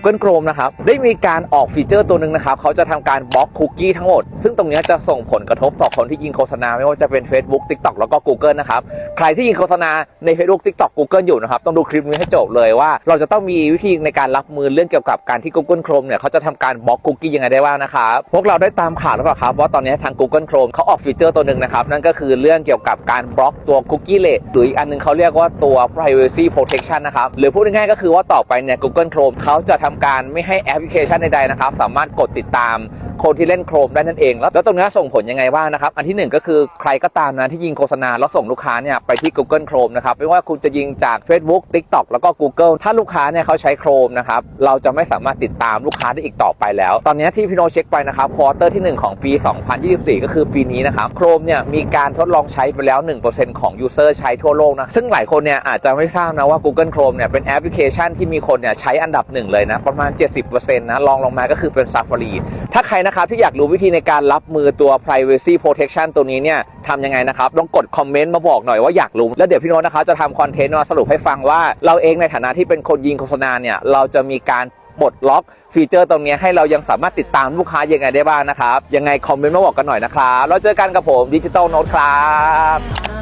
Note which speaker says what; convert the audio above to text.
Speaker 1: Google Chrome นะครับได้มีการออกฟีเจอร์ตัวหนึ่งนะครับเขาจะทำการบล็อกคุกกี้ทั้งหมด ซึ่งตรงนี้จะส่งผลกระทบต่อคนที่ยิงโฆษณาไม่ว่าจะเป็น Facebook TikTok แล้วก็ Google นะครับใครที่ยิงโฆษณาใน Facebook TikTok Google อยู่นะครับต้องดูคลิปนี้ให้จบเลยว่า เราจะต้องมีวิธีในการรับมือเรื่องเกี่ยวกับการที่ Google Chrome เนี่ยเขาจะทำการบล็อกคุกกี้ยังไงได้บ้างนะครับพวกเราได้ตามข่าวแล้วเปล่าครับว่าตอนนี้ทาง Google Chrome เขาออกฟีเจอร์ตัวหนึ่งนะครับนั่นก็คือเรื่องเกี่ยวกับการบล็อกตัวคุกกี้เลทหรืออีกอันนึงเขาเรียกว่าตัว privacy protection นะครับหรือพูดง่ายๆก็คือว่าต่อไปเนี่ย Google Chrome เขาจะทำการไม่ให้แอปพลิเคชันใดๆนะครับ สามารถกดติดตามคนที่เล่นโครมได้นั่นเอง แล้วแล้วตรงนี้ส่งผลยังไงบ้างนะครับ อันที่หนึ่งก็คือใครก็ตามนะที่ยิงโฆษณาแล้วส่งลูกค้าเนี่ยไปที่ Google Chrome นะครับ ไม่ว่าคุณจะยิงจาก Facebook TikTok แล้วก็ Google ถ้าลูกค้าเนี่ยเขาใช้ Chrome นะครับ เราจะไม่สามารถติดตามลูกค้าได้อีกต่อไปแล้ว ตอนนี้ที่พี่โนเช็คไปนะครับควอเตอร์ที่ 1 ของปี 2024 ก็คือปีนี้นะครับ Chrome เนี่ยมีการทดลองใช้ไปแล้ว 1%ของ User ใช้ทั่วโลกนะซึ่งหลายคนเนี่ยอาจจะไม่ทราบนะว่า Google Chrome เนี่ยเป็นแอปพลิเคชันที่มีคนเนี่ยใช้อันดับหนึ่งเลยนะประมาณ 70%นะลองลงมาก็คือเป็น Safari ถ้าใครนะครับที่อยากรู้วิธีในการรับมือตัว privacy protection ตัวนี้เนี่ยทำยังไงนะครับลองกดคอมเมนต์มาบอกหน่อยว่าอยากรู้ แล้วเดี๋ยวพี่โน้ตนะครับจะทำคอนเทนต์มาสรุปให้ฟังว่าเราเองในฐานะที่เป็นคนยิงโฆษณาเนี่ยเราจะมีการปลดล็อกฟีเจอร์ตรงนี้ให้เรายังสามารถติดตามลูกค้ายังไงได้บ้างนะครับ ยังไงคอมเมนต์มาบอกกันหน่อยนะครับ แล้วเจอกันกับผมดิจิ t a ลโน้ตครับ